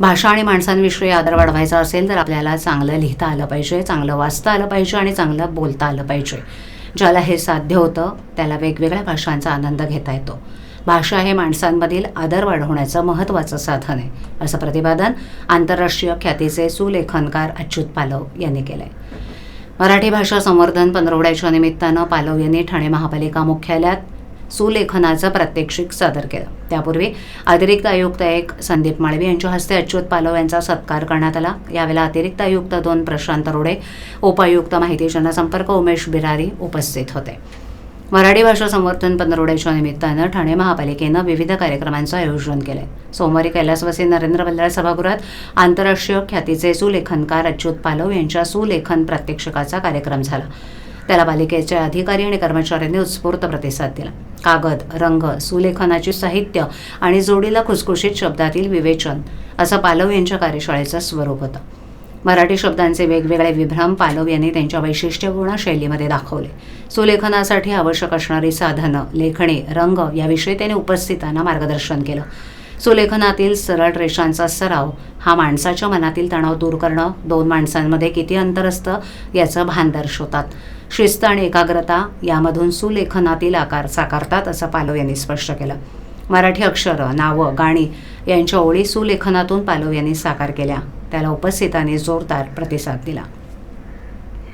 भाषा आणि माणसांविषयी आदर वाढवायचा असेल तर आपल्याला चांगलं लिहिता आलं पाहिजे चांगलं वाचता आलं पाहिजे आणि चांगलं बोलता आलं पाहिजे. ज्याला हे साध्य होतं त्याला वेगवेगळ्या भाषांचा आनंद घेता येतो. भाषा हे माणसांमधील आदर वाढवण्याचं महत्त्वाचं साधन आहे असं प्रतिपादन आंतरराष्ट्रीय ख्यातीचे सुलेखनकार अच्युत पालव यांनी केलं आहे मराठी भाषा संवर्धन पंधरवड्याच्या निमित्तानं पालव यांनी ठाणे महापालिका मुख्यालयात सुलेखनाचं प्रात्यक्षिक सादर केलं. त्यापूर्वी अतिरिक्त आयुक्त एक संदीप माळवी यांच्या हस्ते अच्युत पालव यांचा सत्कार करण्यात आला. यावेळेला अतिरिक्त आयुक्त दोन प्रशांत रोडे उपायुक्त माहिती जनसंपर्क उमेश बिरारी उपस्थित होते. मराठी भाषा संवर्धन पंधरवड्याच्या निमित्तानं ठाणे महापालिकेनं विविध कार्यक्रमांचं आयोजन केलंय सोमवारी कैलासवासी नरेंद्र बल्लाळ सभागृहात आंतरराष्ट्रीय ख्यातीचे सुलेखनकार अच्युत पालव यांच्या सुलेखन प्रात्यक्षिकाचा कार्यक्रम झाला. त्याला पालिकेचे अधिकारी आणि कर्मचाऱ्यांनी उत्स्फूर्त प्रतिसाद दिला. कागद रंग सुलेखनाची साहित्य आणि जोडीला खुसखुशीत शब्दातील विवेचन असं पालव यांच्या कार्यशाळेचं स्वरूप होतं. मराठी शब्दांचे वेगवेगळे विभ्रम पालव यांनी त्यांच्या वैशिष्ट्यपूर्ण शैलीमध्ये दाखवले. सुलेखनासाठी आवश्यक असणारी साधनं लेखणे रंग याविषयी त्यांनी उपस्थितांना मार्गदर्शन केलं. सुलेखनातील सरळ रेषांचा सराव हा माणसाच्या मनातील तणाव दूर करणं दोन माणसांमध्ये किती अंतर असतं याचं भान दर्शवतात. शिस्त आणि एकाग्रता यामधून सुलेखनातील आकार साकारतात असं पालव यांनी स्पष्ट केलं. मराठी अक्षरं नावं गाणी यांच्या ओळी सुलेखनातून पालव यांनी साकार केल्या. त्याला उपस्थितांनी जोरदार प्रतिसाद दिला.